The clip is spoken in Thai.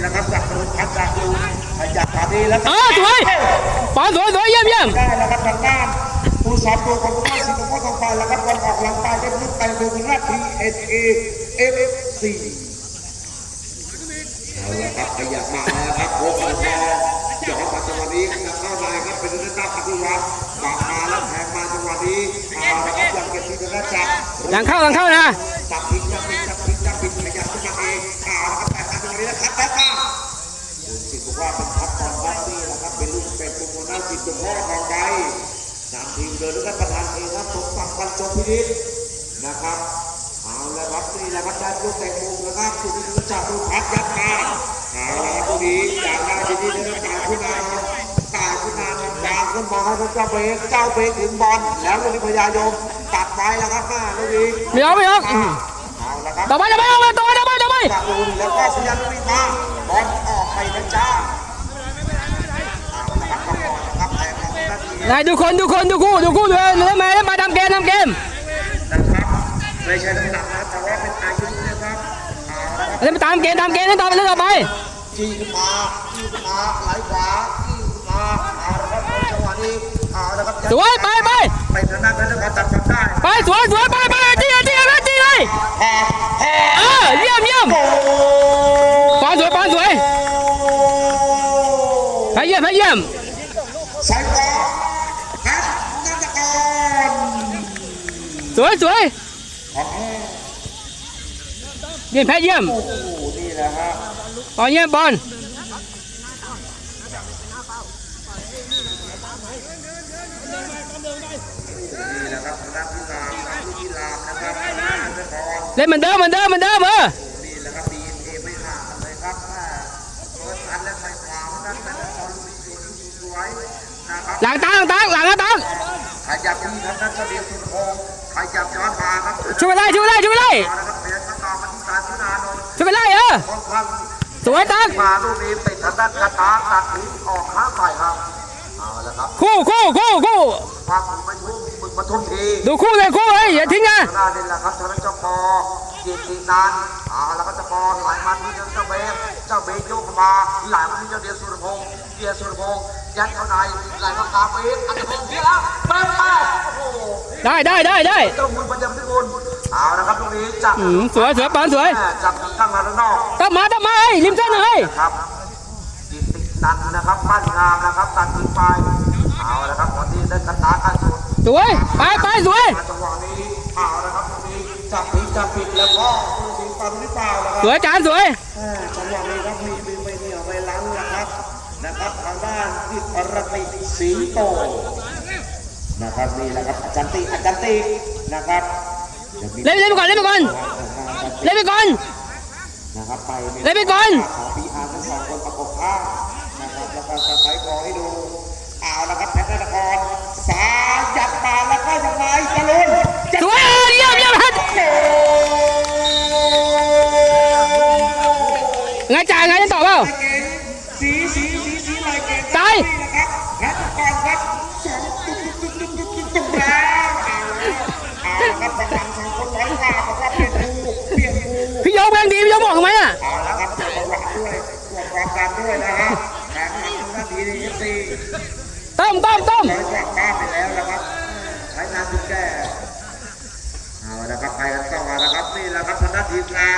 แหละครับจากรุ่นพันจากอยู่จากตาดีแล้วเออสวยปอนสวยสวยเยี่ยมเยี่ยมได้แล้วครับทางด้านผู้สอนตัวของผู้ว่าสิงคโปร์ทองไปแล้วครับวันออกหลังไปเป็นลูกไก่ดูนาทีเอสเอเอฟซีเอาละครับขยับมาแล้วครับโค้งมาทองจ่อมาจังหวะนี้ครับเข้าในครับเป็นนักตาปฏิวัติกลับมาแล้วแทงมาจังหวะนี้เอาละครับยังเก็บที่ธนจักรหลังเข้าหลังเข้านะจับผิดจับผิดจับผิดจับผิดขยับ เป็นตัวโมนาสิบตัวพ่อทองใดนำทีมโดยท่านประธานเองครับสมศักดิ์พันจงพินิจนะครับเอาละครับนี่แหละครับได้ลูกแต่งมุมนะครับสุดที่จะจับลูกพักยัดมาเอาละครับตรงนี้จากได้ที่นี่ได้การขึ้นมาการขึ้นมาดางขึ้นมาให้เจ้าเบรกเจ้าเบรกถึงบอลแล้วลูกนี้พยายมตัดไว้แล้วครับหน้าลูกนี้ไม่เอาไม่เอาอืมเอาละครับต่อไปต่อไปต่อไปต่อไปต่อไปต่อไปจากอูนแล้วก็พยัญชนะบอลออกไปนะจ้าเอาละครับก็ก่อนนะครับแต่ของ นาทีไหนดูคนดูคนดูคู่ดูคู่ดูเล่นมาเล่นมาทำเกมทำเกมนะครับไม่ใช่น้ำหนักนะแต่ว่าเป็นอายุนะครับเอาละครับเล่นมาตามเกมตามเกมเล่นต่อไปเล่นต่อไปจีมาจีมาไหลขวาจีมาอาครับจังหวะนี้อาละครับสวยไปไปไปทางด้านนั้นนะครับตัดกันได้ไปสวยสวยไปไปจีจีเลยจีเลยเออเยี่ยมเยี่ยมโอ้ปอนสวยปอนสวยไปเยี่ยมไปเยี่ยมสาย วยสวยเยี่ยมแพ้เยี่ยมโอ้โหนี่แหละฮะปอนเยี่ยมปอนนี่แหละครับนที่สามทางที่ลามนะครับทางด้ารเล่นเหมือนเดิมเหมือนเดิมเหมือนเดิมเออหละครับดีเอไม่ห่างกันเลยครับแม่เปิดทันและไปขวาทางด้านนครลุยสวนสวยนะครับหลังตั้งตั้งหลังตั้ง ขยับที่ทางด้านเฉลียวสุนทรขยับย้อนมาครับช่วยไปไล่ช่วยไปไล่ช่วยไปไล่มาแล้วครับเพียรต่อมาที่การพินานนท์ช่วยไปไล่เออค่อนข้างสวยตั้งมาลูกนี้ติดทางด้านกระทะตัดทิ้งออกข้างไปครับเอาละครับคู่คู่คู่คู่ความมึงมาทุ่มมึงมาทุ่มทีดูคู่เลยคู่เฮ้ยอย่าทิ้งนะหน้านี่แหละครับทางด้านเจ้าปอจิตตินันเอาละครับเจ้าปอไหลมาที่เจ้าเบสเจ้าเบสโยกมาไหลมาที่เจ้าเดียสุรพงศ์เดียสุรพงศ์ยัดเข้าในไหลมาตามเบสอันตพงศ์เพี้ยแล้ว ได้ได้ได้ได้เจ้ามุนปัญญาพิบูลเอาละครับตรงนี้จับอืมสวยสวยปอนสวยจับข้างมาด้านนอกตั้งมาตั้งมาเฮ้ยริมเส้นหน่อยเฮ้ยนะครับจิตตินันนะครับบ้านงามนะครับตัดทิ้งไปเอาละครับวันนี้ได้กระตากันสุดสวยไปไปสวยมาจังหวะนี้เอาละครับตรงนี้จับผิดจับผิดแล้วก็ผู้สิงฟันหรือเปล่านะคสรับวยจานสวยอ่าจังหวะนี้ครับมีมีไม่เหนียวไม่ล้างนะครับนะครับทางด้านอิทรติสีโต นะครับนี่แหละครับอาจารย์ติอาจารย์ตินะครับดี๋ยวมีเล่นเล่นไปก่อนเล่นไปก่อนเล่นไปก่อนนะครับไปเล่นไปก่อนของพีอาร์ทั้งสองคนประกบข้างนะครับแล้วก็จะใช้บอลให้ดูเอาละครับแพทย์นครสายัดมาแล้วก็ยังไงจรุนจะสวยเออเยี่ยมเยี่ยมฮัทไงจ่ายไงจะต่อเปล่าเก่งสีสีสีสีลายเก่งตายนะครับแพทย์นครครับ พี่ยกแม่งดีพี่ยกบอกทำไมอะเละครับตรวจประวัติด้วยความดันด้วยนะฮะการทำหน้าที่ดีเอฟซีต้มต้มต้มใช้กานไวนแก้เอาละครับไปกันต่อนะครับนี่แหละครับทนักงาน